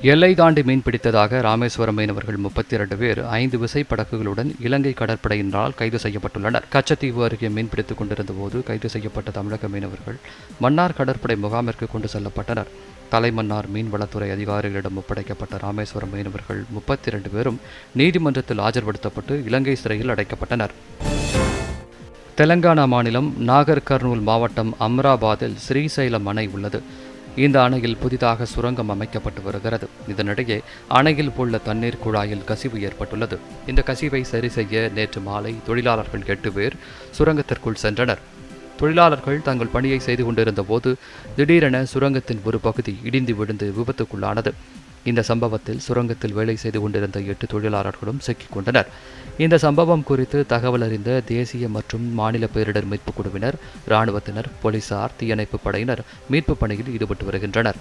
எல்லை தாண்டி மீன் பிடித்ததாக ராமேஸ்வரம் மீனவர்கள் முப்பத்தி இரண்டு பேர் ஐந்து விசை படகுகளுடன் இலங்கை கடற்படையினரால் கைது செய்யப்பட்டுள்ளனர். கச்சத்தீவு அருகே மீன்பிடித்துக் கொண்டிருந்த போது கைது செய்யப்பட்ட தமிழக மீனவர்கள் மன்னார் கடற்படை முகாமிற்கு கொண்டு செல்லப்பட்டனர். தலைமன்னார் மீன்வளத்துறை அதிகாரிகளிடம் ஒப்படைக்கப்பட்ட ராமேஸ்வரம் மீனவர்கள் முப்பத்தி இரண்டு பேரும் நீதிமன்றத்தில் ஆஜர்படுத்தப்பட்டு இலங்கை சிறையில் அடைக்கப்பட்டனர். தெலங்கானா மாநிலம் நாகர் கர்னூல் மாவட்டம் அம்ராபாத்தில் ஸ்ரீசைலம் அணை உள்ளது. இந்த அணையில் புதிதாக சுரங்கம் அமைக்கப்பட்டு வருகிறது. இதனிடையே அணையில் உள்ள தண்ணீர் குழாயில் கசிவு ஏற்பட்டுள்ளது. இந்த கசிவை சரி செய்ய நேற்று மாலை தொழிலாளர்கள் எட்டு பேர் சுரங்கத்திற்குள் சென்றனர். தொழிலாளர்கள் தங்கள் பணியை செய்து கொண்டிருந்த போது திடீரென சுரங்கத்தின் ஒரு பகுதி இடிந்து விழுந்து விபத்துக்குள்ளானது. இந்த சம்பவத்தில் சுரங்கத்தில் வேலை செய்து கொண்டிருந்த எட்டு தொழிலாளர்களும் சிக்கிக் கொண்டனர். இந்த சம்பவம் குறித்து தகவல் அறிந்த தேசிய மற்றும் மாநில பேரிடர் மீட்புக் குழுவினர் இராணுவத்தினர் போலீசார் தீயணைப்பு படையினர் மீட்புப் பணியில் ஈடுபட்டு வருகின்றனர்.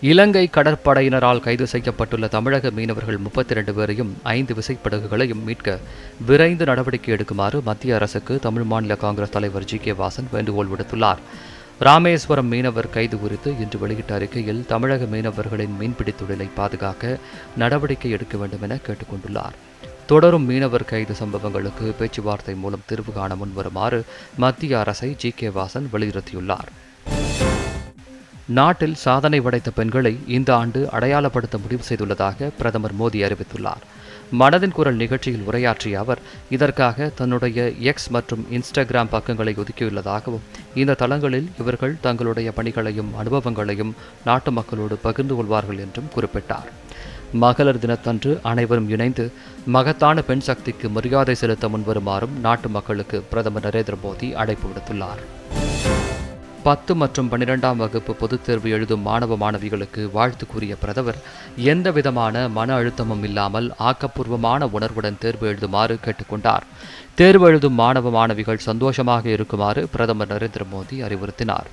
இலங்கை கடற்படையினரால் கைது செய்யப்பட்டுள்ள தமிழக மீனவர்கள் முப்பத்தி இரண்டு பேரையும் ஐந்து விசைப்படகுகளையும் மீட்க விரைந்து நடவடிக்கை எடுக்குமாறு மத்திய அரசுக்கு தமிழ் மாநில காங்கிரஸ் தலைவர் ஜி கே வாசன் வேண்டுகோள் விடுத்துள்ளார். ராமேஸ்வரம் மீனவர் கைது குறித்து இன்று வெளியிட்ட அறிக்கையில் தமிழக மீனவர்களின் மீன்பிடி தொழிலை பாதுகாக்க நடவடிக்கை எடுக்க வேண்டும் என கேட்டுக்கொண்டுள்ளார். தொடரும் மீனவர் கைது சம்பவங்களுக்கு பேச்சுவார்த்தை மூலம் தீர்வு காண முன்வருமாறு மத்திய அரசை ஜி. கே. வாசன் வலியுறுத்தியுள்ளார். நாட்டில் சாதனை படைத்த பெண்களை இந்த ஆண்டு அடையாளப்படுத்த முடிவு செய்துள்ளதாக பிரதமர் மோடி அறிவித்துள்ளார். மனதின் குரல் நிகழ்ச்சியில் உரையாற்றிய அவர் இதற்காக தன்னுடைய எக்ஸ் மற்றும் இன்ஸ்டாகிராம் பக்கங்களை ஒதுக்கியுள்ளதாகவும் இந்த தளங்களில் இவர்கள் தங்களுடைய பணிகளையும் அனுபவங்களையும் நாட்டு மக்களோடு பகிர்ந்து கொள்வார்கள் என்றும் குறிப்பிட்டார். மகளிர் தினத்தன்று அனைவரும் இணைந்து மகத்தான பெண் சக்திக்கு மரியாதை செலுத்த முன்வருமாறும் நாட்டு மக்களுக்கு பிரதமர் நரேந்திர மோடி அழைப்பு விடுத்துள்ளார். பத்து மற்றும் பன்னிரெண்டாம் வகுப்பு பொதுத் தேர்வு எழுதும் மாணவ மாணவிகளுக்கு வாழ்த்து கூறிய பிரதமர் எந்த விதமான மன அழுத்தமும் இல்லாமல் ஆக்கப்பூர்வமான உணர்வுடன் தேர்வு எழுதுமாறு கேட்டுக்கொண்டார். தேர்வு எழுதும் மாணவ மாணவிகள் சந்தோஷமாக இருக்குமாறு பிரதமர் நரேந்திர மோடி அறிவுறுத்தினார்.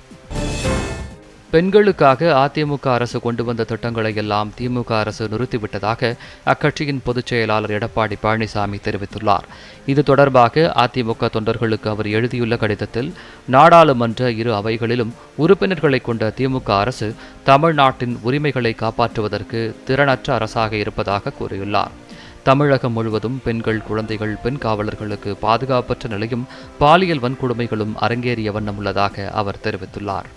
பெண்களுக்காக அதிமுக அரசு கொண்டு வந்த திட்டங்களை எல்லாம் திமுக அரசு நிறுத்திவிட்டதாக அக்கட்சியின் பொதுச் செயலாளர் எடப்பாடி பழனிசாமி தெரிவித்துள்ளார். இது தொடர்பாக அதிமுக தொண்டர்களுக்கு அவர் எழுதியுள்ள கடிதத்தில் நாடாளுமன்ற இரு அவைகளிலும் உறுப்பினர்களை கொண்ட திமுக அரசு தமிழ்நாட்டின் உரிமைகளை காப்பாற்றுவதற்கு திறனற்ற அரசாக இருப்பதாக கூறியுள்ளார். தமிழகம் முழுவதும் பெண்கள் குழந்தைகள் பெண் காவலர்களுக்கு பாதுகாப்பற்ற நிலையும் பாலியல் வன்கொடுமைகளும் அரங்கேறிய வண்ணம் உள்ளதாக அவர் தெரிவித்துள்ளார்.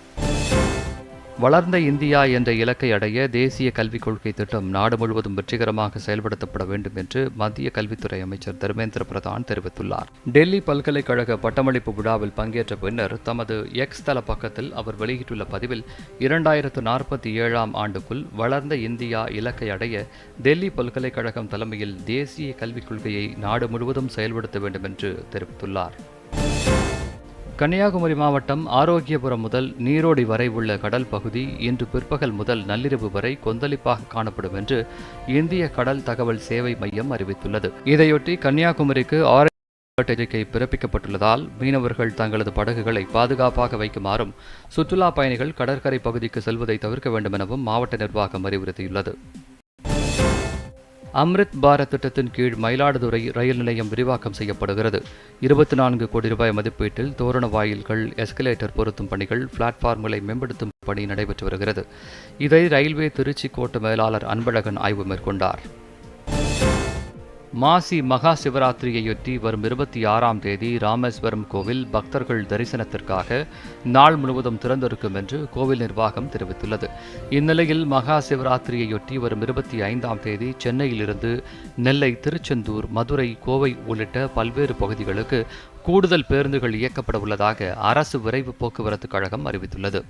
வளர்ந்த இந்தியா என்ற இலக்கை அடைய தேசிய கல்விக் கொள்கை திட்டம் நாடு முழுவதும் வெற்றிகரமாக செயல்படுத்தப்பட வேண்டும் என்று மத்திய கல்வித்துறை அமைச்சர் தர்மேந்திர பிரதான் தெரிவித்துள்ளார். டெல்லி பல்கலைக்கழக பட்டமளிப்பு விழாவில் பங்கேற்ற பின்னர் தமது எக்ஸ் தள பக்கத்தில் அவர் வெளியிட்டுள்ள பதிவில் இரண்டாயிரத்து நாற்பத்தி ஏழாம் ஆண்டுக்குள் வளர்ந்த இந்தியா இலக்கை அடைய டெல்லி பல்கலைக்கழகம் தலைமையில் தேசிய கல்விக் கொள்கையை நாடு முழுவதும் செயல்படுத்த வேண்டும் என்று தெரிவித்துள்ளார். கன்னியாகுமரி மாவட்டம் ஆரோக்கியபுரம் முதல் நீரோடி வரை உள்ள கடல் பகுதி இன்று பிற்பகல் முதல் நள்ளிரவு வரை கொந்தளிப்பாக காணப்படும் என்று இந்திய கடல் தகவல் சேவை மையம் அறிவித்துள்ளது. இதையொட்டி கன்னியாகுமரிக்கு ஆரஞ்சு எச்சரிக்கை பிறப்பிக்கப்பட்டுள்ளதால் மீனவர்கள் தங்களது படகுகளை பாதுகாப்பாக வைக்குமாறும் சுற்றுலா பயணிகள் கடற்கரை பகுதிக்கு செல்வதை தவிர்க்க வேண்டும் எனவும் மாவட்ட நிர்வாகம் அறிவுறுத்தியுள்ளது. அம்ரித் பாரத் திட்டத்தின் கீழ் மயிலாடுதுறை ரயில் நிலையம் விரிவாக்கம் செய்யப்படுகிறது. இருபத்தி நான்கு கோடி ரூபாய் மதிப்பீட்டில் தோரண வாயில்கள் எஸ்கலேட்டர் பொருத்தும் பணிகள் பிளாட்பார்ம்களை மேம்படுத்தும் பணி நடைபெற்று வருகிறது. இதை ரயில்வே திருச்சி கோட்ட மேலாளர் அன்பழகன் ஆய்வு மேற்கொண்டார். மாசி மகா சிவராத்திரியையொட்டி வரும் இருபத்தி ஆறாம் தேதி ராமேஸ்வரம் கோவில் பக்தர்கள் தரிசனத்திற்காக நாள் முழுவதும் திறந்திருக்கும் என்று கோவில் நிர்வாகம் தெரிவித்துள்ளது. இந்நிலையில் மகா சிவராத்திரியையொட்டி வரும் இருபத்தி ஐந்தாம் தேதி சென்னையிலிருந்து நெல்லை திருச்செந்தூர் மதுரை கோவை உள்ளிட்ட பல்வேறு பகுதிகளுக்கு கூடுதல் பேருந்துகள் இயக்கப்பட உள்ளதாக அரசு விரைவு போக்குவரத்து கழகம் அறிவித்துள்ளது.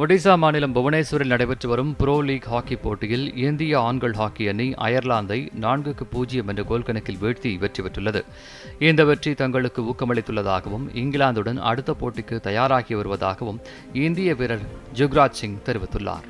ஒடிசா மாநிலம் புவனேஸ்வரில் நடைபெற்று வரும் புரோ லீக் ஹாக்கி போட்டியில் இந்திய ஆண்கள் ஹாக்கி அணி அயர்லாந்தை நான்குக்கு பூஜ்ஜியம் என்ற கோல் கணக்கில் வீழ்த்தி வெற்றி பெற்றுள்ளது. இந்த வெற்றி தங்களுக்கு ஊக்கமளித்துள்ளதாகவும் இங்கிலாந்துடன் அடுத்த போட்டிக்கு தயாராகி வருவதாகவும் இந்திய வீரர் ஜுக்ராஜ் சிங் தெரிவித்துள்ளார்.